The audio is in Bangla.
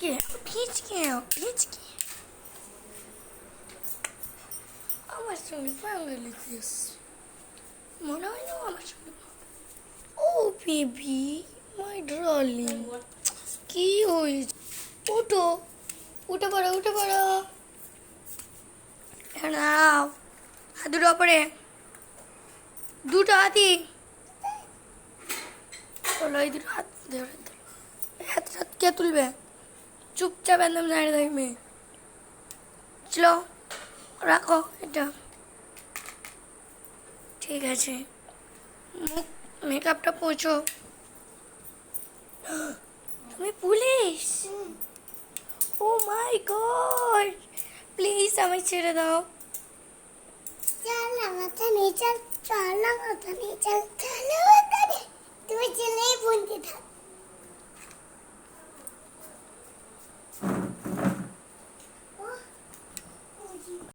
পিচকে পিচকে পিচকে আমার সঙ্গে ফাইনালি দিস মনে হয় না আমার সঙ্গে ও বেবি মাই ডার্লিং কি হয়েছে উঠো উঠে পড়ো উঠে পড়ো নাও হাত দুটো ওপরে দুটো হাতি চলো এই দুটো। হাত হাত কে তুলবে চুপচাপ একদম দাঁড়িয়ে থাকবে। চলো, রাখো এটা। ঠিক আছে। মুখ মেকআপটা পৌঁছো তুমি police? Oh my god! Please আমায় ছেড়ে দাও। চল আমাকে নিয়ে চল আমাকে নিয়ে চল